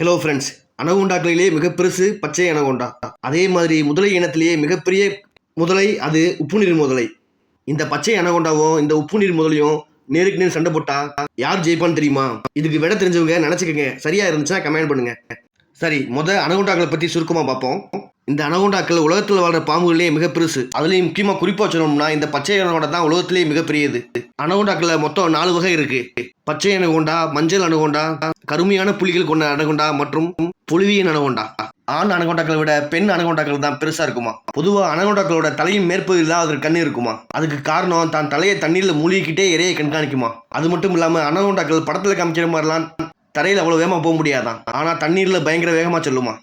Hello friends அனகொண்டாக்களிலே மிக பெருசு பச்சை அனகொண்டா. அதே மாதிரி முதலை இனத்திலேயே மிகப்பெரிய முதலை அது உப்பு நீர் முதலை. இந்த பச்சை அனகொண்டாவும் இந்த உப்பு நீர் முதலையும் நேருக்கு நேர் சண்டை போட்டா யார் ஜெயிப்பான்னு தெரியுமா? இதுக்கு விட தெரிஞ்சவங்க நினச்சிக்கங்க. சரியா இருந்துச்சுன்னா கமெண்ட் பண்ணுங்க. சரி முத அனகோண்டாக்களை பற்றி சுருக்கமாக பார்ப்போம். இந்த அனகோண்டாக்கள் உலகத்தில் வாழ்ற பாம்புகளிலே மிக பெருசு. அதுலேயும் முக்கியமாக குறிப்பாக சொல்லணும்னா இந்த பச்சை அனகோண்டா தான் உலகத்திலேயே மிகப்பெரியது அனகோண்டாக்களில் மொத்தம் நாலு வகை இருக்குது பச்சை அணுகொண்டா மஞ்சள் அணுகொண்டா கருமையான புலிகள் கொண்ட அணுகொண்டா மற்றும் புலிவியன் அணுகொண்டா ஆண் அனகொண்டாக்களை விட பெண் அனகொண்டாக்கள் தான் பெருசா இருக்குமா? பொதுவா அனகொண்டாக்களோட தலையின் மேற்பகுதியில் தான் அதற்கு கண்ணு இருக்குமா? அதுக்கு காரணம் தான் தலையை தண்ணீர்ல மூழ்கிக்கிட்டே இறையை கண்காணிக்குமா? அது மட்டும் இல்லாம அனகொண்டாக்கள் படத்துல காமிக்கிற மாதிரிலாம் தரையில் அவ்வளோ வேகமாக போக முடியாதான் ஆனால் தண்ணீரில் பயங்கர வேகமாக சொல்லுமா?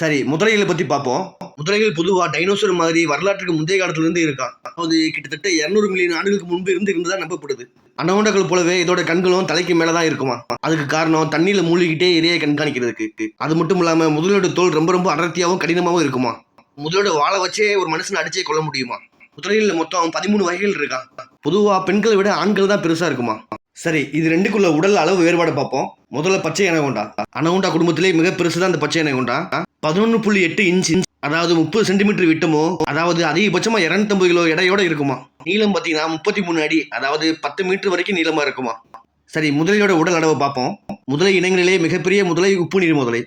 சரி முதலைகளை பற்றி பார்ப்போம். முதலைகள் பொதுவாக டைனோசர் மாதிரி வரலாற்றுக்கு முந்தைய காலத்திலிருந்து இருக்கான் அது கிட்டத்தட்ட இரநூறு மில்லியன் ஆண்டுகளுக்கு முன்பு இருந்து இருந்ததா நம்பப்படுது. அனகொண்டாக்கள் போலவே இதோட கண்களும் தலைக்கு மேலே தான் இருக்குமா? அதுக்கு காரணம் தண்ணியில் மூழ்கிக்கிட்டே இறைய கண்காணிக்கிறதுக்கு. அது மட்டும் இல்லாமல் முதலோட தோல் ரொம்ப ரொம்ப அடர்த்தியாகவும் கடினமாகவும் இருக்குமா? முதலோட வாழை வச்சே ஒரு மனுஷனை அடிச்சே கொள்ள முடியுமா? முதலைகளில் மொத்தம் பதிமூணு வகைகள் இருக்கான் பொதுவாக பெண்களை விட ஆண்கள் தான் பெருசாக இருக்குமா? சரி இது ரெண்டுக்குள்ள உடல் அளவு வேறுபாடு பார்ப்போம். முதல்ல பச்சை அனகோண்டா அனகுண்டா குடும்பத்திலே மிக பெருசு தான் இந்த பச்சை அனகொண்டா பதினொன்று புள்ளி எட்டு இன்ச் அதாவது முப்பது சென்டிமீட்டர் விட்டமோ அதாவது அதிகபட்சமா இரநூத்தம்பது கிலோ எடையோட இருக்குமா? நீளம் பார்த்தீங்கன்னா முப்பத்தி மூணு அடி அதாவது பத்து மீட்டர் வரைக்கும் நீளமா இருக்குமா? சரி முதலையோட உடல் அளவை பார்ப்போம். முதலை இனங்களிலே மிகப்பெரிய முதலை உப்பு நீர் முதலை.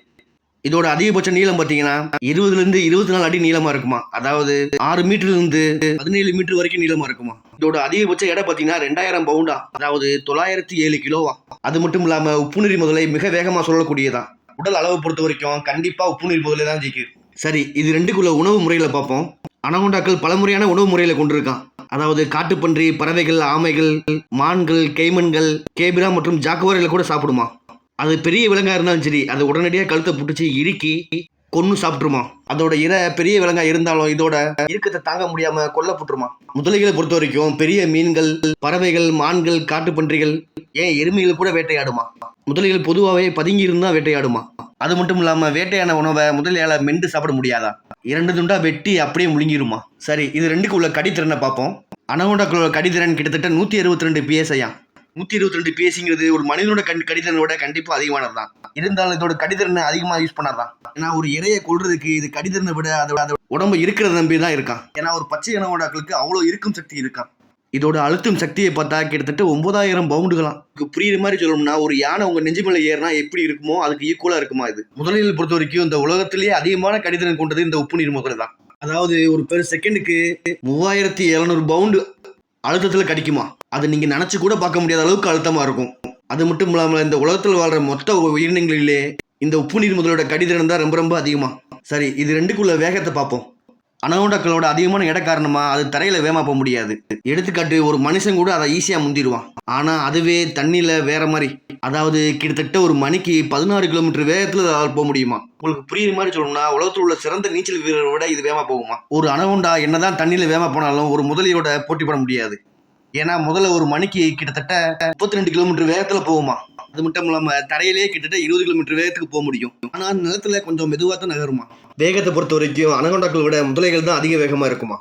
இதோட அதிகபட்ச நீளம் பார்த்தீங்கன்னா இருபதுல இருந்து இருபத்தி நாலு அடி நீளமா இருக்குமா? அதாவது ஆறு மீட்டர்ல இருந்து பதினேழு மீட்டர் வரைக்கும் நீளமா இருக்குமா? இதோட அதிகபட்ச எடை பார்த்தீங்கன்னா ரெண்டாயிரம் பவுண்டா. அதாவது தொள்ளாயிரத்தி ஏழு கிலோவா? அது மட்டும் இல்லாம உப்புநீர் முதலை மிக வேகமா சொல்லக்கூடியதான் உடல் அளவை பொறுத்த வரைக்கும் கண்டிப்பா உப்புநீர் முதலை தான் ஜெயிக்கும் சரி இது ரெண்டுக்குள்ள உணவு முறையில பார்ப்போம். அனகொண்டாக்கள் பலமுறையான உணவு முறையில கொண்டிருக்கான். அதாவது காட்டுப்பன்றி பறவைகள் ஆமைகள் மான்கள் கேமன்கள் கேபிரா மற்றும் ஜாக்குவாரிகளை கூட சாப்பிடுமா? அது பெரிய விலங்காக இருந்தாலும் சரி அது உடனடியாக கழுத்தை பிடிச்சி இறுக்கி கொன்று சாப்பிட்ருமா அதோட இர பெரிய விலங்கா இருந்தாலும் இதோட இறுக்கத்தை தாங்க முடியாம கொல்லப்பட்டுருமா முதலைகளை பொறுத்த வரைக்கும் பெரிய மீன்கள் பறவைகள் மான்கள் காட்டுப்பன்றிகள் ஏன் எருமைகள் கூட வேட்டையாடுமா? முதலைகள் பொதுவாகவே பதுங்கி இருந்தா வேட்டையாடுமா? அது மட்டும் இல்லாம வேட்டையான உணவை முதலையால மென்று சாப்பிட முடியாதா? இரண்டு துண்டா வெட்டி அப்படியே முழுங்கிருமா? சரி இது ரெண்டுக்கு உள்ள கடித்திறனை பார்ப்போம். அனகொண்டாக்களோட கடித்திறன் கிட்டத்தட்ட நூற்றி அறுபத்தி ரெண்டு பிஎஸ்ஐயா நூற்றி இருபத்தி ரெண்டு பேசிங்கிறது ஒரு மனிதனோட கண் விட கண்டிப்பாக அதிகமானது தான் இருந்தாலும் இதோட கடிதனை அதிகமாக யூஸ் பண்ணாதான். ஏன்னா ஒரு இறையை கொள்றதுக்கு இது கடிதனை விட அதோட உடம்பு இருக்கிறத நம்பி தான் இருக்கான். ஏன்னா ஒரு பச்சை இனவோடாக்களுக்கு அவ்வளோ இருக்கும் சக்தி இருக்கான். இதோட அழுத்தும் சக்தியை பார்த்தா கிட்டத்தட்ட ஒன்பதாயிரம் பவுண்டுகளாம். புரியுற மாதிரி சொல்லணும்னா ஒரு யானை உங்க நெஞ்சு மேலே ஏறினா எப்படி இருக்குமோ அதுக்கு ஈக்குவலா இருக்குமா இது? முதலில் பொறுத்த வரைக்கும் இந்த உலகத்திலேயே அதிகமான கடிதனை கொண்டது இந்த உப்பு நீர் முதலை தான் அதாவது ஒரு பெரு செகண்டுக்கு மூவாயிரத்தி எழுநூறு பவுண்டு அழுத்தத்தில் கடிக்குமா? அது நீங்கள் நினச்சி கூட பார்க்க முடியாத அளவுக்கு அழுத்தமாக இருக்கும். அது மட்டும் இல்லாமல் இந்த உலகத்தில் வாழ்கிற மொத்த உயிரினங்களிலே இந்த உப்பு நீர் முதலோட கடிதிறன் தான் ரொம்ப ரொம்ப அதிகமாக சரி இது ரெண்டுக்குள்ள வேகத்தை பார்ப்போம். அனகோண்டாக்களோட அதிகமான இட காரணமாக அது தரையில் வேகமாக போக முடியாது. எடுத்துக்காட்டு ஒரு மனுஷன் கூட அதை ஈஸியாக முந்திடுவான். ஆனால் அதுவே தண்ணியில் வேற மாதிரி. அதாவது கிட்டத்தட்ட ஒரு மணிக்கு பதினாறு கிலோமீட்டர் வேகத்தில் அதால் போக முடியுமா? உங்களுக்கு புரியுற மாதிரி சொல்லணும்னா உலகத்தில் உள்ள சிறந்த நீச்சல் வீரரை விட இது வேகமாக போகுமா? ஒரு அனகொண்டா என்னதான் தண்ணியில் வேகமாக போனாலும் ஒரு முதலியோட போட்டி போட முடியாது. ஏன்னா முதல்ல ஒரு மணிக்கு கிட்டத்தட்ட முப்பத்தி ரெண்டு கிலோமீட்டர் வேகத்தில் போகுமா? அது மட்டும் இல்லாமல் தரையிலேயே கிட்டத்தட்ட இருபது கிலோமீட்டர் வேகத்துக்கு போக முடியும். ஆனால் நிலத்தில் கொஞ்சம் மெதுவாக தான் நகருமா? வேகத்தை பொறுத்த வரைக்கும் அனகொண்டாக்களை விட முதலைகள் தான் அதிக வேகமாக இருக்குமா?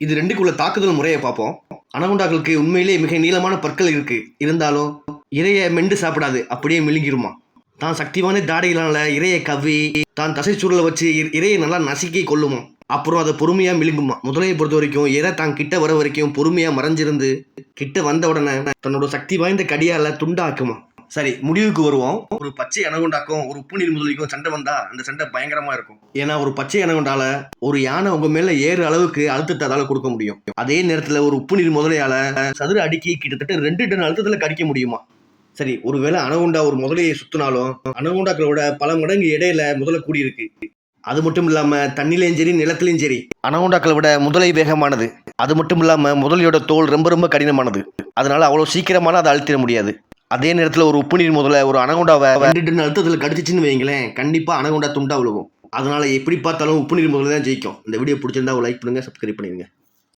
இது ரெண்டுக்குள்ள தாக்குதல் முறையை பார்ப்போம். அனகுண்டாக்களுக்கு உண்மையிலேயே மிக நீளமான பற்கள் இருக்கு. இருந்தாலும் இரையை மெண்டு சாப்பிடாது. அப்படியே மெழுங்கிருமா தான் சக்திவான தாடைகளால இரையை கவி தான் தசை சுருளை வச்சு இ- இரையை நல்லா நசுக்கி கொள்ளுமா அப்புறம் அதை பொறுமையா மிழுங்குமா முதலையை பொறுத்த வரைக்கும் இறை தான் கிட்ட வர வரைக்கும் பொறுமையா மறைஞ்சிருந்து கிட்ட வந்த உடனே தன்னோட சக்தி வாய்ந்த கடியால துண்டாக்குமா? சரி முடிவுக்கு வருவோம். ஒரு பச்சை அனகொண்டாக்கும் ஒரு உப்பு நீர் முதலிக்கும் சண்டை வந்தா அந்த சண்டை பயங்கரமா இருக்கும். ஏன்னா ஒரு பச்சை அனகொண்டால ஒரு யானை உங்க மேல ஏறு அளவுக்கு அழுத்தத்தை அதால கொடுக்க முடியும். அதே நேரத்துல ஒரு உப்பு நீர் முதலையால சதுர அடிக்கி கிட்டத்தட்ட ரெண்டு டன் அழுத்தத்துல கடிக்க முடியுமா? சரி ஒருவேளை அனகொண்டா ஒரு முதலையை சுத்தினாலும் அனகொண்டாக்களோட பல மடங்கு இடையில முதல்ல கூடியிருக்கு அது மட்டும் இல்லாம தண்ணிலையும் சரி நிலத்திலையும் சரி அனகொண்டாக்களை விட முதலை வேகமானது. அது மட்டும் இல்லாம முதலையோட தோல் ரொம்ப ரொம்ப கடினமானது. அதனால அவ்வளோ சீக்கிரமான அதை அழுத்திட முடியாது. அதே நேரத்தில் ஒரு உப்பு நீர் முதல்ல ஒரு அனகுண்டாவை ரெண்டு அழுத்தத்தில் கடிச்சிச்சுன்னு வைங்களேன் கண்டிப்பாக அனகுண்டா துண்டா விழுவும் அதனால் எப்படி பார்த்தாலும் உப்பு நீர் முதல்ல தான் ஜெயிக்கும். இந்த வீடியோ பிடிச்சிருந்தா ஒரு லைக் பண்ணுங்கள் சப்ஸ்கிரைப் பண்ணிடுங்க.